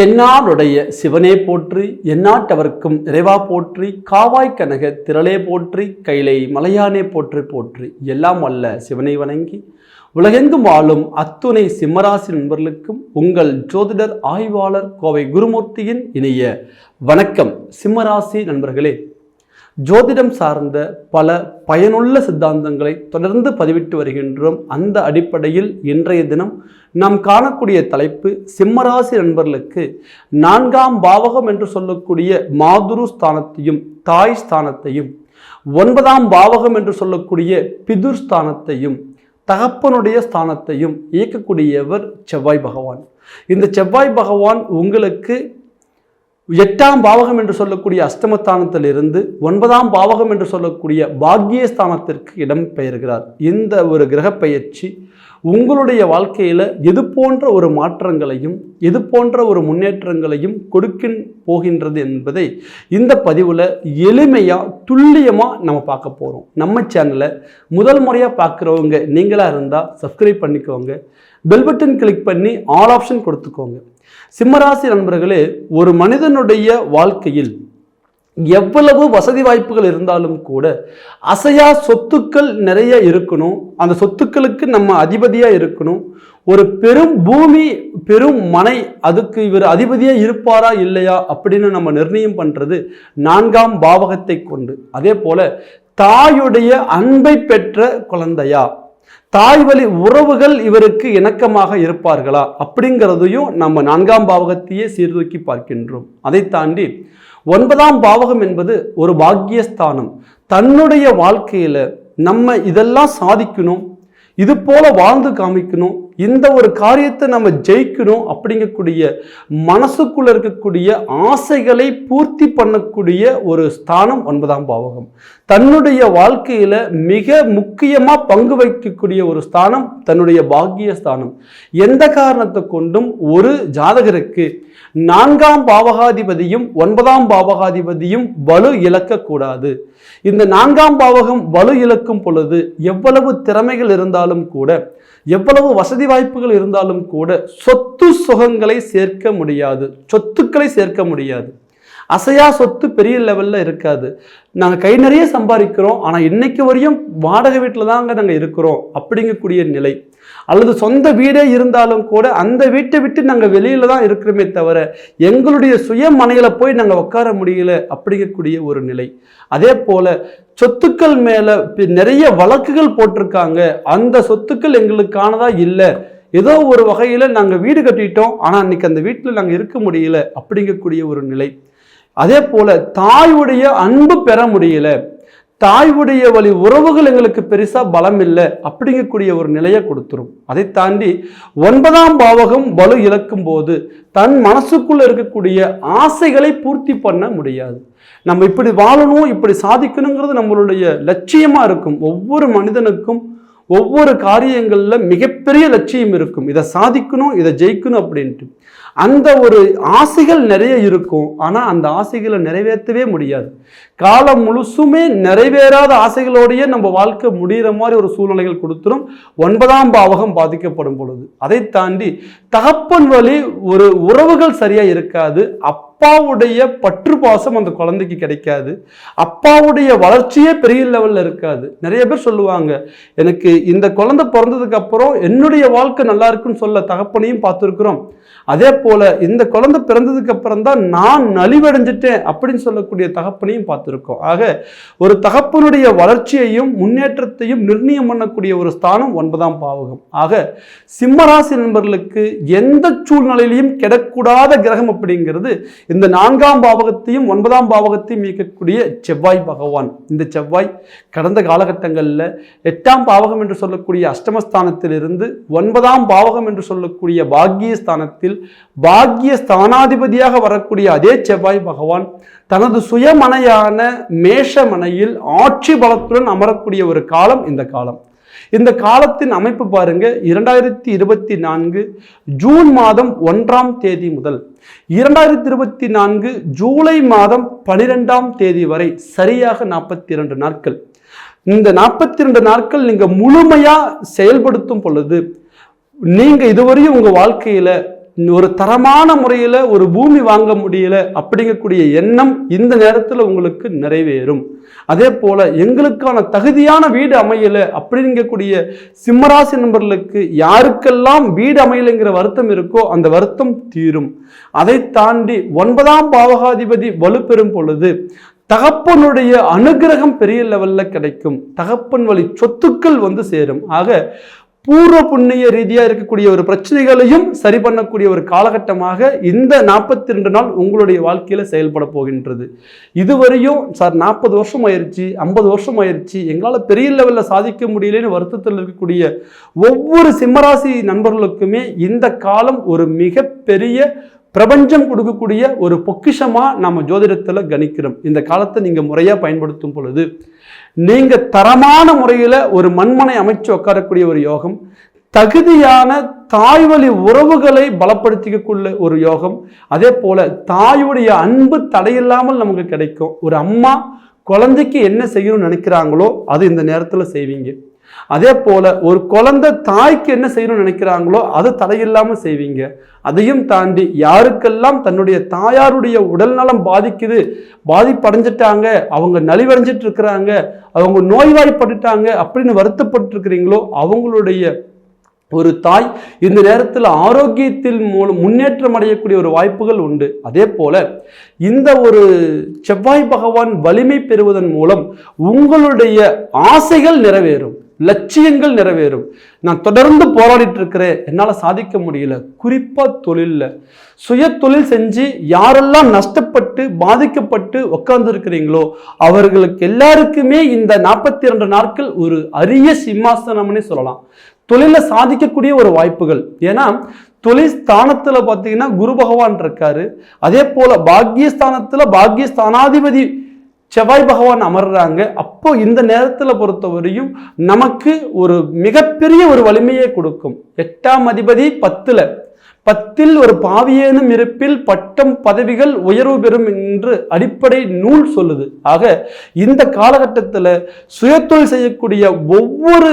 தென்னாடுடைய சிவனே போற்றி எந்நாட்டவர்க்கும் இறைவா போற்றி காவாய் கனக திரளே போற்றி கைலை மலையானே போற்றி போற்றி எல்லாம் அல்ல சிவனை வணங்கி. உலகெங்கும் வாழும் அத்துணை சிம்மராசி நண்பர்களுக்கும் உங்கள் ஜோதிடர் ஆய்வாளர் கோவை குருமூர்த்தியின் இணைய வணக்கம். சிம்மராசி நண்பர்களே ஜோதிடம் சார்ந்த பல பயனுள்ள சித்தாந்தங்களை தொடர்ந்து பதிவிட்டு வருகின்றோம். அந்த அடிப்படையில் இன்றைய தினம் நாம் காணக்கூடிய தலைப்பு சிம்மராசி நண்பர்களுக்கு நான்காம் பாவகம் என்று சொல்லக்கூடிய மாதுரு ஸ்தானத்தையும் தாய் ஸ்தானத்தையும் ஒன்பதாம் பாவகம் என்று சொல்லக்கூடிய பிதுர் ஸ்தானத்தையும் தகப்பனுடைய ஸ்தானத்தையும் இயக்கக்கூடியவர் செவ்வாய் பகவான். இந்த செவ்வாய் பகவான் உங்களுக்கு எட்டாம் பாவகம் என்று சொல்லக்கூடிய அஷ்டமஸ்தானத்திலிருந்து ஒன்பதாம் பாவகம் என்று சொல்லக்கூடிய பாக்கியஸ்தானத்திற்கு இடம் பெயர்கிறார் இந்த ஒரு கிரக பயிற்சி உங்களுடைய வாழ்க்கையில் எது போன்ற ஒரு மாற்றங்களையும் எது போன்ற ஒரு முன்னேற்றங்களையும் கொடுக்கின் போகின்றது என்பதை இந்த பதிவில் எளிமையாக துல்லியமாக நம்ம பார்க்க போகிறோம் நம்ம சேனலை முதல் முறையாக பார்க்குறவங்க நீங்களாக இருந்தால் சப்ஸ்கிரைப் பண்ணிக்கோங்க. பெல் பட்டன் கிளிக் பண்ணி ஆல் ஆப்ஷன் கொடுத்துக்கோங்க. சிம்மராசி நண்பர்களே ஒரு மனிதனுடைய வாழ்க்கையில் எவ்வளவு வசதி வாய்ப்புகள் இருந்தாலும் கூட அசையா சொத்துக்கள் நிறைய இருக்கணும். அந்த சொத்துக்களுக்கு நம்ம அதிபதியாக இருக்கணும். ஒரு பெரும் பூமி பெரும் மனை அதுக்கு இவர் அதிபதியாக இருப்பாரா இல்லையா அப்படின்னு நம்ம நிர்ணயம் பண்ணுறது நான்காம் பாவகத்தை கொண்டு. அதே போல தாயுடைய அன்பை பெற்ற குழந்தையா தாய் வழி உறவுகள் இவருக்கு இணக்கமாக இருப்பார்களா அப்படிங்கிறதையும் நம்ம நான்காம் பாவகத்தையே சீர்தூக்கி பார்க்கின்றோம். அதை தாண்டி ஒன்பதாம் பாவகம் என்பது ஒரு பாக்கியஸ்தானம். தன்னுடைய வாழ்க்கையில நம்ம இதெல்லாம் சாதிக்கணும் இது போல வாழ்ந்து காமிக்கணும் இந்த ஒரு காரியத்தை நம்ம ஜெயிக்கணும் அப்படிங்கக்கூடிய மனசுக்குள்ள இருக்கக்கூடிய ஆசைகளை பூர்த்தி பண்ணக்கூடிய ஒரு ஸ்தானம் ஒன்பதாம் பாவகம். தன்னுடைய வாழ்க்கையில மிக முக்கியமா பங்கு வகிக்கக்கூடிய ஒரு ஸ்தானம் தன்னுடைய பாக்கிய ஸ்தானம் எந்த காரணத்தை கொண்டும் ஒரு ஜாதகருக்கு நான்காம் பாவகாதிபதியும் ஒன்பதாம் பாவகாதிபதியும் வலு இழக்கக்கூடாது. இந்த நான்காம் பாவகம் வலு இழக்கும் பொழுது எவ்வளவு திறமைகள் இருந்தாலும் கூட எவ்வளவு வசதி வாய்ப்புகள் இருந்தாலும் கூட சொத்து சுகங்களை சேர்க்க முடியாது. சொத்துக்களை சேர்க்க முடியாது. அசையா சொத்து பெரிய லெவலில் இருக்காது. நாங்கள் கை நிறைய சம்பாதிக்கிறோம் ஆனால் இன்னைக்கு வரையும் வாடகை வீட்டில் தாங்க நாங்கள் இருக்கிறோம் அப்படிங்கக்கூடிய நிலை. அல்லது சொந்த வீடே இருந்தாலும் கூட அந்த வீட்டை விட்டு நாங்கள் வெளியில தான் இருக்கிறோமே தவிர எங்களுடைய சுய மனையில் போய் நாங்கள் உட்கார முடியல அப்படிங்கக்கூடிய ஒரு நிலை. அதே போல சொத்துக்கள் மேலே நிறைய வழக்குகள் போட்டிருக்காங்க. அந்த சொத்துக்கள் எங்களுக்கானதா இல்லை. ஏதோ ஒரு வகையில் நாங்கள் வீடு கட்டிட்டோம். ஆனால் அன்னைக்கு அந்த வீட்டில் நாங்கள் இருக்க முடியல அப்படிங்கக்கூடிய ஒரு நிலை. அதே போல தாயுடைய அன்பு பெற முடியல. தாய்வுடைய வழி உறவுகள் எங்களுக்கு பெருசாக பலம் இல்லை அப்படிங்கக்கூடிய ஒரு நிலையை கொடுத்துரும். அதை தாண்டி ஒன்பதாம் பாவகம் வலு இழக்கும் போது தன் மனசுக்குள்ள இருக்கக்கூடிய ஆசைகளை பூர்த்தி பண்ண முடியாது. நம்ம இப்படி வாழணும் இப்படி சாதிக்கணுங்கிறது நம்மளுடைய லட்சியமாக இருக்கும். ஒவ்வொரு மனிதனுக்கும் ஒவ்வொரு காரியங்களில் மிகப்பெரிய லட்சியம் இருக்கும். இதை சாதிக்கணும் இதை ஜெயிக்கணும் அப்படின்ட்டு. அந்த ஒரு ஆசைகள் நிறைய இருக்கும் ஆனால் அந்த ஆசைகளை நிறைவேற்றவே முடியாது. காலம் முழுசுமே நிறைவேறாத ஆசைகளோடையே நம்ம வாழ்க்கை முடிகிற மாதிரி ஒரு சூழ்நிலைகள் கொடுத்துரும் ஒன்பதாம் பாவகம் பாதிக்கப்படும் பொழுது. அதை தாண்டி தகப்பன் வழி ஒரு உறவுகள் சரியாக இருக்காது அப்பாவுடைய பற்று பாசம் அந்த குழந்தைக்கு கிடைக்காது அப்பாவுடைய வளர்ச்சியே பெரிய லெவலில் இருக்காது. நிறைய பேர் சொல்லுவாங்க எனக்கு இந்த குழந்தை பிறந்ததுக்கு அப்புறம் என்னுடைய வாழ்க்கை நல்லா இருக்குன்னு சொல்ல தகப்பனையும் பார்த்துருக்குறோம். அதே போல இந்த குழந்தை பிறந்ததுக்கு அப்புறம் தான் நான் நலிவடைஞ்சிட்டேன் அப்படின்னு சொல்லக்கூடிய தகப்பனையும் பார்த்துருக்கோம். ஆக ஒரு தகப்பனுடைய வளர்ச்சியையும் முன்னேற்றத்தையும் நிர்ணயம் பண்ணக்கூடிய ஒரு ஸ்தானம் ஒன்பதாம் பாவகம். ஆக சிம்மராசி நண்பர்களுக்கு எந்த சூழ்நிலையிலையும் கிடக்கூடாத கிரகம் அப்படிங்கிறது இந்த நான்காம் பாவகத்தையும் ஒன்பதாம் பாவகத்தையும் இயக்கக்கூடிய செவ்வாய் பகவான். இந்த செவ்வாய் கடந்த காலகட்டங்களில் எட்டாம் பாவகம் என்று சொல்லக்கூடிய அஷ்டமஸ்தானத்திலிருந்து ஒன்பதாம் பாவகம் என்று சொல்லக்கூடிய பாக்கிய பாக்ய பாக்கிய ஸ்தானாதிபதியாக வரக்கூடிய அதே செவ்வாய் பகவான் தனது சுயமனையான மேஷமனையில் ஆட்சி பலத்துடன் அமரக்கூடிய ஒரு காலம் இந்த காலம். இந்த காலத்தின் அமைப்பு பாருங்க. இரண்டாயிரத்தி இருபத்தி நான்கு ஜூன் மாதம் ஒன்றாம் தேதி முதல். இரண்டாயிரத்தி இருபத்தி நான்கு ஜூலை மாதம் பனிரெண்டாம் தேதி வரை சரியாக நாற்பத்தி இரண்டு நாட்கள். இந்த நாற்பத்தி ரெண்டு நாட்கள் நீங்க முழுமையா செயல்படுத்தும் பொழுது நீங்க இதுவரையும் உங்க வாழ்க்கையில ஒரு தரமான முறையில் ஒரு பூமி வாங்க முடியல அப்படிங்கக்கூடிய எண்ணம் இந்த நேரத்தில் உங்களுக்கு நிறைவேறும். அதே போல எங்களுக்கான தகுதியான வீடு அமையலை அப்படிங்கக்கூடிய சிம்மராசி நண்பர்களுக்கு யாருக்கெல்லாம் வீடு அமையலைங்கிற வருத்தம் இருக்கோ அந்த வருத்தம் தீரும். அதை தாண்டி ஒன்பதாம் பாவகாதிபதி வலுப்பெறும் பொழுது தகப்பனுடைய அனுகிரகம் பெரிய லெவல்ல கிடைக்கும். தகப்பன் வழி சொத்துக்கள் வந்து சேரும். ஆக பூர்வ புண்ணிய ரீதியாக இருக்கக்கூடிய ஒரு பிரச்சனைகளையும் சரி பண்ணக்கூடிய ஒரு காலகட்டமாக இந்த நாற்பத்தி ரெண்டு நாள் உங்களுடைய வாழ்க்கையில் செயல்பட போகின்றது. இதுவரையும் சார் நாற்பது வருஷம் ஆயிடுச்சு ஐம்பது வருஷம் ஆயிடுச்சு எங்களால் பெரிய லெவலில் சாதிக்க முடியலன்னு வருத்தத்தில் இருக்கக்கூடிய ஒவ்வொரு சிம்மராசி நண்பர்களுக்குமே இந்த காலம் ஒரு மிகப்பெரிய பிரபஞ்சம் கொடுக்கக்கூடிய ஒரு பொக்கிஷமாக நம்ம ஜோதிடத்தில் கணிக்கிறோம். இந்த காலத்தை நீங்கள் முறையாக பயன்படுத்தும் பொழுது நீங்கள் தரமான முறையில் ஒரு மண்மனை அமைச்சு உட்காரக்கூடிய ஒரு யோகம் தகுதியான தாய்வழி உறவுகளை பலப்படுத்திக்கக்குள்ள ஒரு யோகம் அதே போல தாயுடைய அன்பு தடையில்லாமல் நமக்கு கிடைக்கும். ஒரு அம்மா குழந்தைக்கு என்ன செய்யணும்னு நினைக்கிறாங்களோ அது இந்த நேரத்தில் செய்வீங்க. அதே போல ஒரு குழந்தை தாய்க்கு என்ன செய்யணும்னு நினைக்கிறாங்களோ அதை தலையில்லாமல் செய்வீங்க. அதையும் தாண்டி யாருக்கெல்லாம் தன்னுடைய தாயாருடைய உடல் நலம் பாதிக்குது பாதிப்படைஞ்சிட்டாங்க அவங்க நலிவடைஞ்சிட்டு இருக்கிறாங்க அவங்க நோய்வாய்ப்பட்டுட்டாங்க அப்படின்னு வருத்தப்பட்டு இருக்கிறீங்களோ அவங்களுடைய ஒரு தாய் இந்த நேரத்தில் ஆரோக்கியத்தில் மூலம் முன்னேற்றம் அடையக்கூடிய ஒரு வாய்ப்புகள் உண்டு. அதே போல இந்த ஒரு செவ்வாய் பகவான் வலிமை பெறுவதன் மூலம் உங்களுடைய ஆசைகள் நிறைவேறும். லட்சியங்கள் நிறைவேறும். நான் தொடர்ந்து போராடிட்டு இருக்கிறேன் என்னால் சாதிக்க முடியல. குறிப்பாக தொழிலில். சுய தொழில் செஞ்சு யாரெல்லாம் நஷ்டப்பட்டு பாதிக்கப்பட்டு உட்கார்ந்துருக்கிறீங்களோ அவர்களுக்கு எல்லாருக்குமே இந்த நாற்பத்தி ரெண்டு நாட்கள் ஒரு அரிய சிம்மாசனம்னே சொல்லலாம். தொழிலில் சாதிக்கக்கூடிய ஒரு வாய்ப்புகள். ஏன்னா தொழில் ஸ்தானத்தில் பார்த்தீங்கன்னா குரு பகவான் இருக்காரு. அதே போல பாக்யஸ்தானத்தில் பாக்யஸ்தானாதிபதி செவ்வாய் பகவான் அமர்றாங்க. அப்போ இந்த நேரத்தில் பொறுத்தவரையும் நமக்கு ஒரு மிகப்பெரிய ஒரு வலிமையை கொடுக்கும். எட்டாம் அதிபதி பத்துல. பத்தில் ஒரு பாவியேனும் இருப்பில் பட்டம் பதவிகள் உயர்வு பெறும் என்று அடிப்படை நூல் சொல்லுது. ஆக இந்த காலகட்டத்தில் சுயத்தொழில் செய்யக்கூடிய ஒவ்வொரு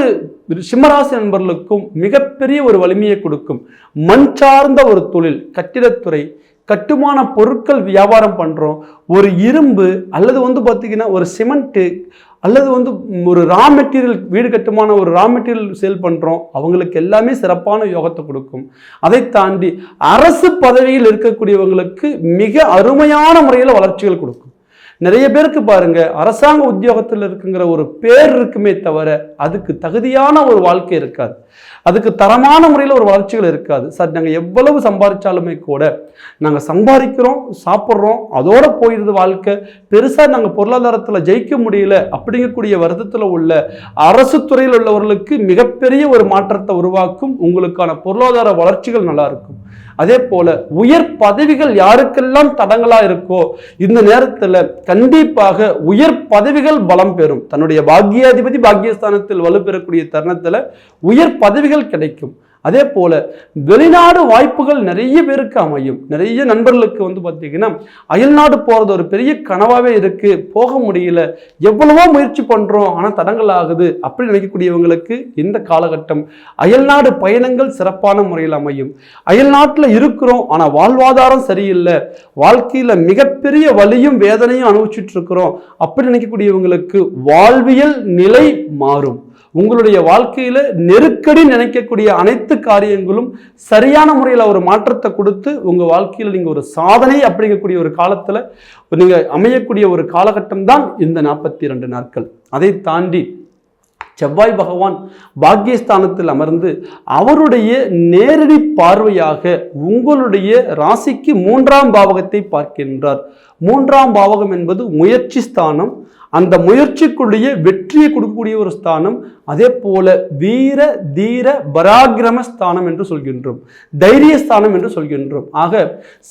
சிம்மராசி நண்பர்களுக்கும் மிகப்பெரிய ஒரு வலிமையை கொடுக்கும். மண் சார்ந்த ஒரு தொழில் கட்டிடத்துறை கட்டுமான பொருட்கள் வியாபாரம் பண்ணுறோம் ஒரு இரும்பு அல்லது வந்து பார்த்திங்கன்னா ஒரு சிமெண்ட்டு அல்லது வந்து ஒரு ரா மெட்டீரியல் வீடு கட்டுமான ஒரு ரா மெட்டீரியல் சேல் பண்ணுறோம் அவங்களுக்கு எல்லாமே சிறப்பான யோகத்தை கொடுக்கும். அதை தாண்டி அரசு பதவியில் இருக்கக்கூடியவங்களுக்கு மிக அருமையான முறையில் வளர்ச்சிகள் கொடுக்கும். நிறைய பேருக்கு பாருங்க அரசாங்க உத்தியோகத்தில் இருக்குங்கிற ஒரு பேர் இருக்குமே தவிர அதுக்கு தகுதியான ஒரு வாழ்க்கை இருக்காது. அதுக்கு தரமான முறையில் ஒரு வளர்ச்சிகள் இருக்காது. சார் நாங்கள் எவ்வளவு சம்பாதிச்சாலுமே கூட நாங்கள் சம்பாதிக்கிறோம் சாப்பிட்றோம் அதோட போயிடுது வாழ்க்கை. பெருசாக நாங்கள் பொருளாதாரத்தில் ஜெயிக்க முடியல அப்படிங்கக்கூடிய வருத்தத்தில் உள்ள அரசு துறையில் உள்ளவர்களுக்கு மிகப்பெரிய ஒரு மாற்றத்தை உருவாக்கும் உங்களுக்கான பொருளாதார வளர்ச்சிகள் நல்லா இருக்கும். அதே போல உயர் பதவிகள் யாருக்கெல்லாம் தடங்களா இருக்கோ இந்த நேரத்துல கண்டிப்பாக உயர் பதவிகள் பலம் பெறும். தன்னுடைய பாக்கியாதிபதி பாக்கியஸ்தானத்தில் வலுப்பெறக்கூடிய தருணத்துல உயர் பதவிகள் கிடைக்கும். அதே போல் வெளிநாடு வாய்ப்புகள் நிறைய பேருக்கு அமையும். நிறைய நண்பர்களுக்கு வந்து பார்த்தீங்கன்னா அயல்நாடு போகிறது ஒரு பெரிய கனவாகவே இருக்குது போக முடியல. எவ்வளவோ முயற்சி பண்ணுறோம் ஆனால் தடங்கள் ஆகுது அப்படி நினைக்கக்கூடியவங்களுக்கு இந்த காலகட்டம் அயல்நாடு பயணங்கள் சிறப்பான முறையில் அமையும். அயல்நாட்டில் இருக்கிறோம் ஆனால் வாழ்வாதாரம் சரியில்லை. வாழ்க்கையில் மிகப்பெரிய வலியும் வேதனையும் அனுபவிச்சுட்டு இருக்கிறோம். அப்படி நினைக்கக்கூடியவங்களுக்கு வாழ்வியல் நிலை மாறும். உங்களுடைய வாழ்க்கையில் நெருக்கடி நினைக்கக்கூடிய அனைத்து காரியங்களும் சரியான முறையில் ஒரு மாற்றத்தை கொடுத்து உங்கள் வாழ்க்கையில் நீங்கள் ஒரு சாதனை அப்படிங்கக்கூடிய ஒரு காலத்தில் நீங்கள் அமையக்கூடிய ஒரு காலகட்டம் தான் இந்த நாற்பத்தி ரெண்டு நாட்கள். அதை தாண்டி செவ்வாய் பகவான் பாக்கியஸ்தானத்தில் அமர்ந்து அவருடைய நேரடி பார்வையாக உங்களுடைய ராசிக்கு மூன்றாம் பாவகத்தை பார்க்கின்றார். மூன்றாம் பாவகம் என்பது முயற்சி ஸ்தானம் அந்த முயற்சிக்குள்ளேயே வெற்றியை கொடுக்கக்கூடிய ஒரு ஸ்தானம் அதே போல வீர தீர பராக்கிரம ஸ்தானம் என்று சொல்கின்றோம். தைரிய ஸ்தானம் என்று சொல்கின்றோம். ஆக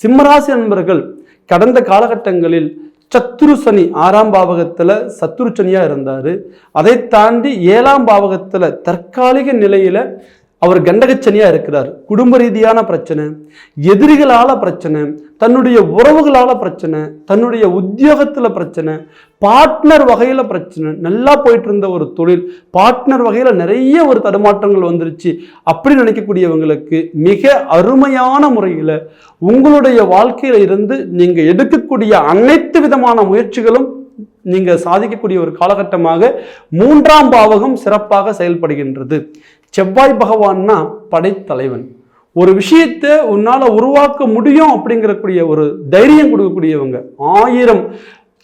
சிம்மராசி நண்பர்கள் கடந்த காலகட்டங்களில் சத்துரு சனி ஆறாம் பாவகத்தில் சத்துரு சனியாக இருந்தார். அதை தாண்டி ஏழாம் பாவகத்தில் தற்காலிக நிலையில் அவர் கண்டகச்சனியா இருக்கிறார். குடும்ப ரீதியான பிரச்சனை எதிரிகளால் பிரச்சனை தன்னுடைய உறவுகளால் பிரச்சனை தன்னுடைய உத்தியோகத்தில் பிரச்சனை பார்ட்னர் வகையில் பிரச்சனை நல்லா போயிட்டு இருந்த ஒரு தொழில் பார்ட்னர் வகையில் நிறைய ஒரு தடுமாற்றங்கள் வந்துருச்சு. அப்படி நினைக்கக்கூடியவங்களுக்கு மிக அருமையான முறையில் உங்களுடைய வாழ்க்கையில் இருந்து நீங்கள் எடுக்கக்கூடிய அனைத்து விதமான முயற்சிகளும் நீங்கள் சாதிக்கக்கூடிய ஒரு காலகட்டமாக மூன்றாம் பாவகம் சிறப்பாக செயல்படுகின்றது. செவ்வாய் பகவான்னா படைத்தலைவன். ஒரு விஷயத்தை உன்னால உருவாக்க முடியும் அப்படிங்கிறக்கூடிய ஒரு தைரியம் கொடுக்கக்கூடியவங்க. ஆயிரம்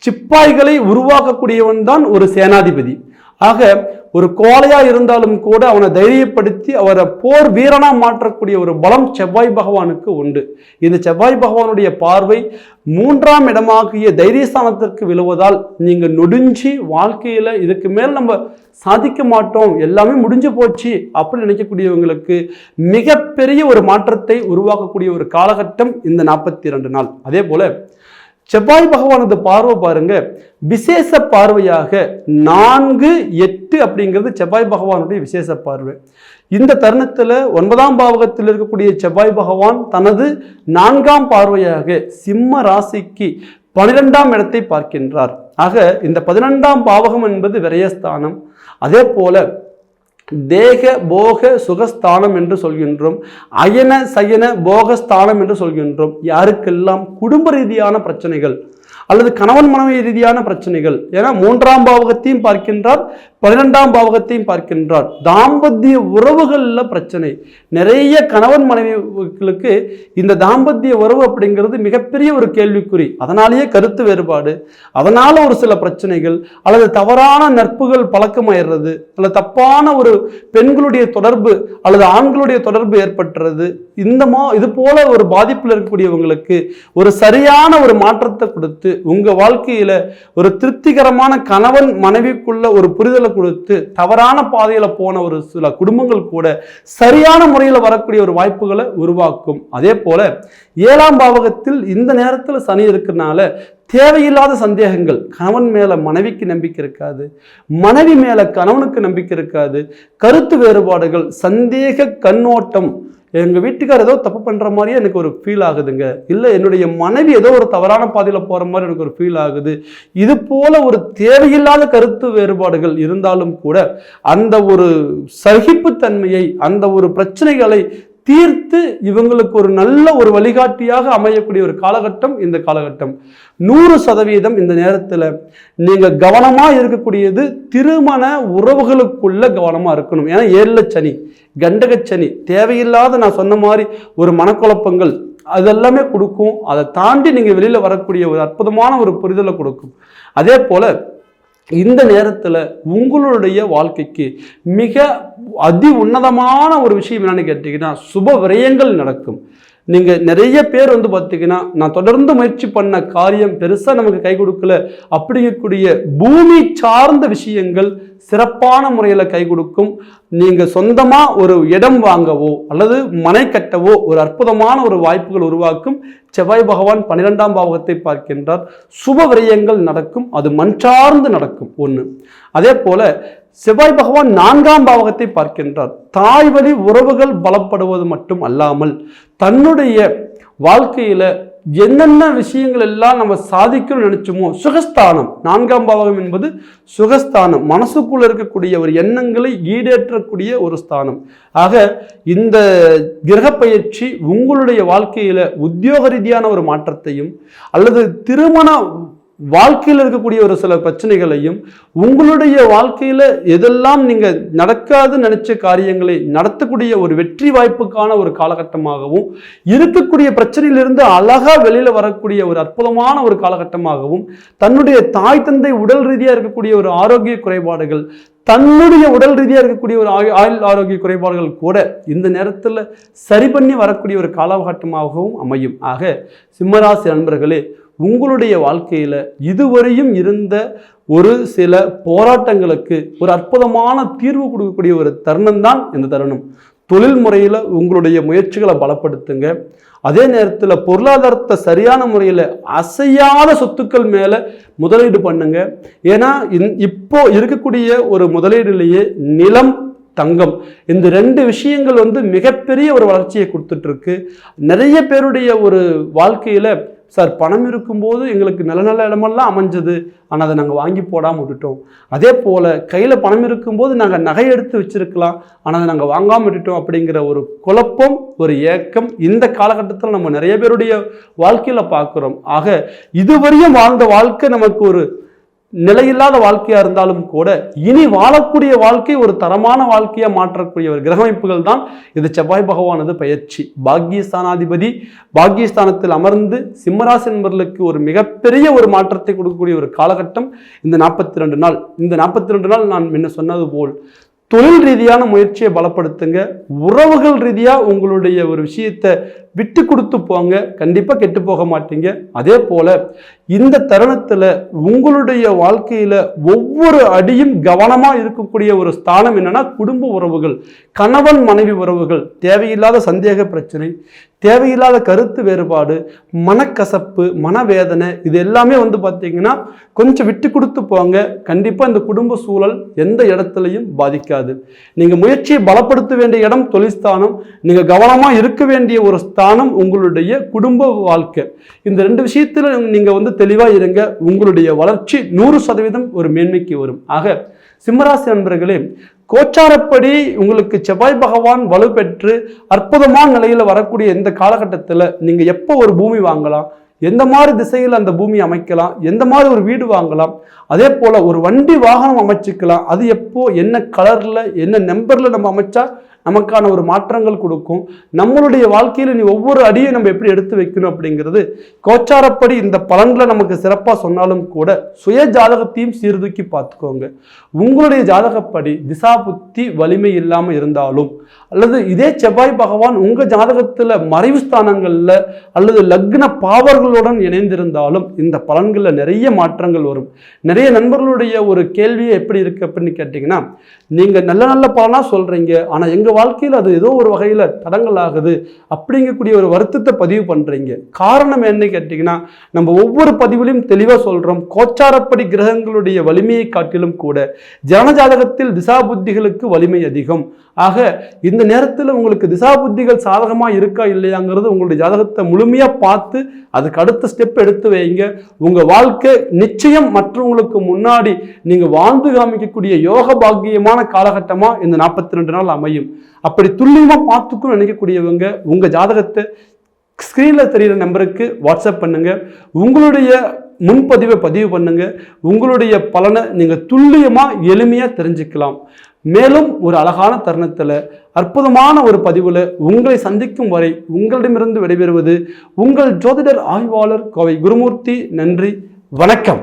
சிப்பாய்களை உருவாக்கக்கூடியவன் தான் ஒரு சேனாதிபதி. ஆக ஒரு கோலையா இருந்தாலும் கூட அவனை தைரியப்படுத்தி அவரை போர் வீரனா மாற்றக்கூடிய ஒரு பலம் செவ்வாய் பகவானுக்கு உண்டு. இந்த செவ்வாய் பகவானுடைய பார்வை மூன்றாம் இடமாகிய தைரியஸ்தானத்திற்கு விழுவதால் நீங்க நொடிஞ்சி வாழ்க்கையில இதுக்கு மேல் நம்ம சாதிக்க மாட்டோம் எல்லாமே முடிஞ்சு போச்சு அப்படின்னு நினைக்கக்கூடியவங்களுக்கு மிகப்பெரிய ஒரு மாற்றத்தை உருவாக்கக்கூடிய ஒரு காலகட்டம் இந்த நாற்பத்தி இரண்டு நாள். அதே போல செவ்வாய் பகவானது பார்வை பாருங்க. விசேஷ பார்வையாக நான்கு எட்டு அப்படிங்கிறது செவ்வாய் பகவானுடைய விசேஷ பார்வை. இந்த தருணத்தில் ஒன்பதாம் பாவகத்தில் இருக்கக்கூடிய செவ்வாய் பகவான் தனது நான்காம் பார்வையாக சிம்ம ராசிக்கு பனிரெண்டாம் இடத்தை பார்க்கின்றார். ஆக இந்த பதினெண்டாம் பாவகம் என்பது விரயஸ்தானம். அதே போல தேக போக சுகஸ்தானம் என்று சொல்கின்றோம். அயன சயன போகஸ்தானம் என்று சொல்கின்றோம். யாருக்கெல்லாம் குடும்ப ரீதியான பிரச்சனைகள் அல்லது கணவன் மனைவி ரீதியான பிரச்சனைகள் ஏன்னா மூன்றாம் பாவகத்தையும் பார்க்கின்றார். பன்னிரெண்டாம் பாவகத்தையும் பார்க்கின்றார். தாம்பத்திய உறவுகளில் பிரச்சனை. நிறைய கணவன் மனைவிகளுக்கு இந்த தாம்பத்திய உறவு அப்படிங்கிறது மிகப்பெரிய ஒரு கேள்விக்குறி. அதனாலேயே கருத்து வேறுபாடு. அதனால் ஒரு சில பிரச்சனைகள் அல்லது தவறான நட்புகள் பழக்கமாயிடுறது அல்லது தப்பான ஒரு பெண்களுடைய தொடர்பு அல்லது ஆண்களுடைய தொடர்பு ஏற்பட்டுறது. இந்த மா இது போல ஒரு பாதிப்பில் இருக்கக்கூடியவங்களுக்கு ஒரு சரியான ஒரு மாற்றத்தை கொடுத்து உங்கள் வாழ்க்கையில் ஒரு திருப்திகரமான கணவன் மனைவிக்குள்ள ஒரு புரிதலை கொடுத்து தவறான பாதையில் போன ஒரு சில குடும்பங்கள் கூட சரியான முறையில் வரக்கூடிய ஒரு வாய்ப்புகளை உருவாக்கும். அதே போல ஏழாம் பாவகத்தில் இந்த நேரத்தில் சனி இருக்கிறனால தேவையில்லாத சந்தேகங்கள் கணவன் மேல மனைவிக்கு நம்பிக்கை இருக்காது மனைவி மேல கணவனுக்கு நம்பிக்கை இருக்காது கருத்து வேறுபாடுகள் சந்தேக கண்ணோட்டம் எங்கள் வீட்டுக்கார் ஏதோ தப்பு பண்ற மாதிரியே எனக்கு ஒரு ஃபீல் ஆகுதுங்க. இல்லை என்னுடைய மனைவி ஏதோ ஒரு தவறான பாதையில் போற மாதிரி எனக்கு ஒரு ஃபீல் ஆகுது. இது போல ஒரு தேவையில்லாத கருத்து வேறுபாடுகள் இருந்தாலும் கூட அந்த ஒரு சகிப்புத்தன்மையை அந்த ஒரு பிரச்சனைகளை தீர்த்து இவங்களுக்கு ஒரு நல்ல ஒரு வழிகாட்டியாக அமையக்கூடிய ஒரு காலகட்டம் இந்த காலகட்டம். நூறு சதவீதம் இந்த நேரத்தில் நீங்கள் கவனமாக இருக்கக்கூடியது திருமண உறவுகளுக்குள்ள கவனமாக இருக்கணும். ஏன்னா ஏழில் சனி கண்டகச்சனி தேவையில்லாத நான் சொன்ன மாதிரி ஒரு மனக்குழப்பங்கள் அதெல்லாமே கொடுக்கும். அதை தாண்டி நீங்கள் வெளியில் வரக்கூடிய ஒரு அற்புதமான ஒரு புரிதலை கொடுக்கும். அதே போல் இந்த நேரத்தில் உங்களுடைய வாழ்க்கைக்கு மிக அதி உன்னதமான ஒரு விஷயம் என்னன்னு கேட்டிங்கன்னா சுப விரயங்கள் நடக்கும். நீங்கள் நிறைய பேர் வந்து பார்த்தீங்கன்னா நான் தொடர்ந்து முயற்சி பண்ண காரியம் பெருசாக நமக்கு கை கொடுக்கல. அப்படிங்கக்கூடிய பூமி சார்ந்த விஷயங்கள் சிறப்பான முறையில் கை கொடுக்கும். நீங்கள் சொந்தமாக ஒரு இடம் வாங்கவோ அல்லது மனை கட்டவோ ஒரு அற்புதமான ஒரு வாய்ப்புகள் உருவாக்கும். செவ்வாய் பகவான் பன்னிரெண்டாம் பாவகத்தை பார்க்கின்றார். சுப விரயங்கள் நடக்கும். அது மண் சார்ந்து நடக்கும். ஒன்று அதே போல் செவ்வாய் பகவான் நான்காம் பாவகத்தை பார்க்கின்றார். தாய் வழி உறவுகள் பலப்படுவது மட்டும் அல்லாமல் தன்னுடைய வாழ்க்கையில் என்னென்ன விஷயங்கள் எல்லாம் நம்ம சாதிக்கணும்னு நினைச்சோமோ சுகஸ்தானம். நான்காம் பாவகம் என்பது சுகஸ்தானம். மனசுக்குள்ள இருக்கக்கூடிய ஒரு எண்ணங்களை ஈடேற்றக்கூடிய ஒரு ஸ்தானம். ஆக இந்த கிரகப்பயிற்சி உங்களுடைய வாழ்க்கையில உத்தியோக ரீதியான ஒரு மாற்றத்தையும் அல்லது திருமண வாழ்க்கையில் இருக்கக்கூடிய ஒரு சில பிரச்சனைகளையும் உங்களுடைய வாழ்க்கையில் எதெல்லாம் நீங்கள் நடக்காது நினச்ச காரியங்களை நடத்தக்கூடிய ஒரு வெற்றி வாய்ப்புக்கான ஒரு காலகட்டமாகவும் இருக்கக்கூடிய பிரச்சனையிலிருந்து அழகாக வெளியில் வரக்கூடிய ஒரு அற்புதமான ஒரு காலகட்டமாகவும் தன்னுடைய தாய் தந்தை உடல் ரீதியாக இருக்கக்கூடிய ஒரு ஆரோக்கிய குறைபாடுகள் தன்னுடைய உடல் ரீதியாக இருக்கக்கூடிய ஒரு ஆயு- ஆயுள் ஆரோக்கிய குறைபாடுகள் கூட இந்த நேரத்தில் சரி பண்ணி வரக்கூடிய ஒரு காலகட்டமாகவும் அமையும். ஆக சிம்மராசி நண்பர்களே உங்களுடைய வாழ்க்கையில் இதுவரையும் இருந்த ஒரு சில போராட்டங்களுக்கு ஒரு அற்புதமான தீர்வு கொடுக்கக்கூடிய ஒரு தருணம் தான் இந்த தருணம். தொழில் முறையில் உங்களுடைய முயற்சிகளை பலப்படுத்துங்க. அதே நேரத்தில் பொருளாதாரத்தை சரியான முறையில் அசையாத சொத்துக்கள் மேலே முதலீடு பண்ணுங்க. ஏன்னா இந்- இப்போ இருக்கக்கூடிய ஒரு முதலீடுலேயே நிலம் தங்கம் இந்த ரெண்டு விஷயங்கள் வந்து மிகப்பெரிய ஒரு வளர்ச்சியை கொடுத்துட்ருக்கு நிறைய பேருடைய ஒரு வாழ்க்கையில் சார் பணம் இருக்கும்போது எங்களுக்கு நல்ல நல்ல இடமெல்லாம் அமைஞ்சது. ஆனால் அதை நாங்கள் வாங்கி போடாமல் விட்டுட்டோம். அதே போல் கையில் பணம் இருக்கும்போது நாங்கள் நகை எடுத்து வச்சிருக்கலாம். ஆனால் அதை நாங்கள் வாங்காமல் விட்டுட்டோம் அப்படிங்கிற ஒரு குழப்பம் ஒரு ஏக்கம் இந்த காலகட்டத்தில் நம்ம நிறைய பேருடைய வாழ்க்கையில் பார்க்குறோம். ஆக இதுவரையும் வாழ்ந்த வாழ்க்கை நமக்கு ஒரு நிலையில்லாத வாழ்க்கையா இருந்தாலும் கூட இனி வாழக்கூடிய வாழ்க்கை ஒரு தரமான வாழ்க்கையா மாற்றக்கூடிய ஒரு கிரகமைப்புகள் தான் இது செவ்வாய் பகவானது பயிற்சி. பாக்கியஸ்தானாதிபதி பாக்கியஸ்தானத்தில் அமர்ந்து சிம்மராசி நண்பர்களுக்கு ஒரு மிகப்பெரிய ஒரு மாற்றத்தை கொடுக்கக்கூடிய ஒரு காலகட்டம் இந்த நாற்பத்தி ரெண்டு நாள். இந்த நாற்பத்தி ரெண்டு நாள் நான் முன்ன சொன்னது போல் தொழில் ரீதியான முயற்சியை பலப்படுத்துங்க உறவுகள் ரீதியாக உங்களுடைய ஒரு விஷயத்தை விட்டு கொடுத்து போங்க. கண்டிப்பாக கெட்டு போக மாட்டீங்க. அதே போல் இந்த தருணத்தில் உங்களுடைய வாழ்க்கையில் ஒவ்வொரு அடியும் கவனமாக இருக்கக்கூடிய ஒரு ஸ்தானம் என்னன்னா குடும்ப உறவுகள் கணவன் மனைவி உறவுகள் தேவையில்லாத சந்தேக பிரச்சனை தேவையில்லாத கருத்து வேறுபாடு மனக்கசப்பு மனவேதனை இது எல்லாமே வந்து பார்த்தீங்கன்னா கொஞ்சம் விட்டு கொடுத்து போங்க. கண்டிப்பாக இந்த குடும்ப சூழல் எந்த இடத்துலையும் பாதிக்காது. நீங்கள் முயற்சியை பலப்படுத்த வேண்டிய இடம் தொழில்ஸ்தானம் நீங்கள் கவனமாக இருக்க வேண்டிய ஒரு ஸ்தானம் உங்களுடைய குடும்ப வாழ்க்கை. இந்த ரெண்டு விஷயத்தில் நீங்கள் வந்து தெளிவாக இருங்க. உங்களுடைய வளர்ச்சி நூறு சதவீதம் ஒரு மேன்மைக்கு வரும். ஆக சிம்மராசி நண்பர்களே கோச்சாரப்படி உங்களுக்கு செவ்வாய் பகவான் வலுப்பெற்று அற்புதமான நிலையில் வரக்கூடிய இந்த காலகட்டத்தில் நீங்கள் எப்போ ஒரு பூமி வாங்கலாம்? எந்த மாதிரி திசையில் அந்த பூமி அமைக்கலாம்? எந்த மாதிரி ஒரு வீடு வாங்கலாம்? அதே போல் ஒரு வண்டி வாகனம் அமைச்சிக்கலாம். அது எப்போ என்ன கலரில் என்ன நம்பரில் நம்ம அமைச்சா நமக்கான ஒரு மாற்றங்கள் கொடுக்கும். நம்மளுடைய வாழ்க்கையில் நீ ஒவ்வொரு அடியை நம்ம எப்படி எடுத்து வைக்கணும் அப்படிங்கிறது கோச்சாரப்படி இந்த பலன்களை நமக்கு சிறப்பாக சொன்னாலும் கூட சுய ஜாதகத்தையும் சீர்தூக்கி பார்த்துக்கோங்க. உங்களுடைய ஜாதகப்படி திசா புத்தி வலிமை இல்லாமல் இருந்தாலும் அல்லது இதே செவ்வாய் பகவான் உங்கள் ஜாதகத்தில் மறைவு ஸ்தானங்களில் அல்லது லக்ன பாவர்களுடன் இணைந்திருந்தாலும் இந்த பலன்களில் நிறைய மாற்றங்கள் வரும். நிறைய நண்பர்களுடைய ஒரு கேள்வியே எப்படி இருக்கு அப்படின்னு கேட்டிங்கன்னா நீங்கள் நல்ல நல்ல பலனாக சொல்கிறீங்க ஆனால் எங்கள் வாழ்க்கையில் அது ஏதோ ஒரு வகையில் தடங்கள் ஆகுது அப்படிங்கக்கூடிய ஒரு வருத்தத்தை பதிவு பண்ணுறீங்க காரணம் என்ன கேட்டிங்கன்னா நம்ம ஒவ்வொரு பதிவிலையும் தெளிவாக சொல்கிறோம் கோச்சாரப்படி கிரகங்களுடைய வலிமையை காட்டிலும் கூட ஜனஜாதகத்தில் திசா புத்திகளுக்கு வலிமை அதிகம். ஆக இந்த நேரத்தில் உங்களுக்கு திசா புத்திகள் சாதகமாக இருக்கா இல்லையாங்கிறது உங்களுடைய ஜாதகத்தை முழுமையாக பார்த்து அதுக்கு அடுத்த ஸ்டெப் எடுத்து வைங்க. உங்கள் வாழ்க்கை நிச்சயம் மற்றவங்களுக்கு முன்னாடி நீங்கள் வாழ்ந்து காமிக்கக்கூடிய யோக பாக்கியமான காலகட்டமாக இந்த நாற்பத்தி ரெண்டு நாள் அமையும். அப்படி துல்லியமாக பார்த்துக்கணும் நினைக்கக்கூடியவங்க உங்கள் ஜாதகத்தை ஸ்க்ரீனில் தெரிகிற நம்பருக்கு வாட்ஸ்அப் பண்ணுங்கள் உங்களுடைய முன்பதிவை பதிவு பண்ணுங்க. உங்களுடைய பலனை நீங்கள் துல்லியமாக எளிமையாக தெரிஞ்சுக்கலாம். மேலும் ஒரு அழகான தருணத்தில் அற்புதமான ஒரு பதிவில் உங்களை சந்திக்கும் வரை உங்களிடமிருந்து விடைபெறுவது உங்கள் ஜோதிடர் ஆய்வாளர் கோவை குருமூர்த்தி. நன்றி வணக்கம்.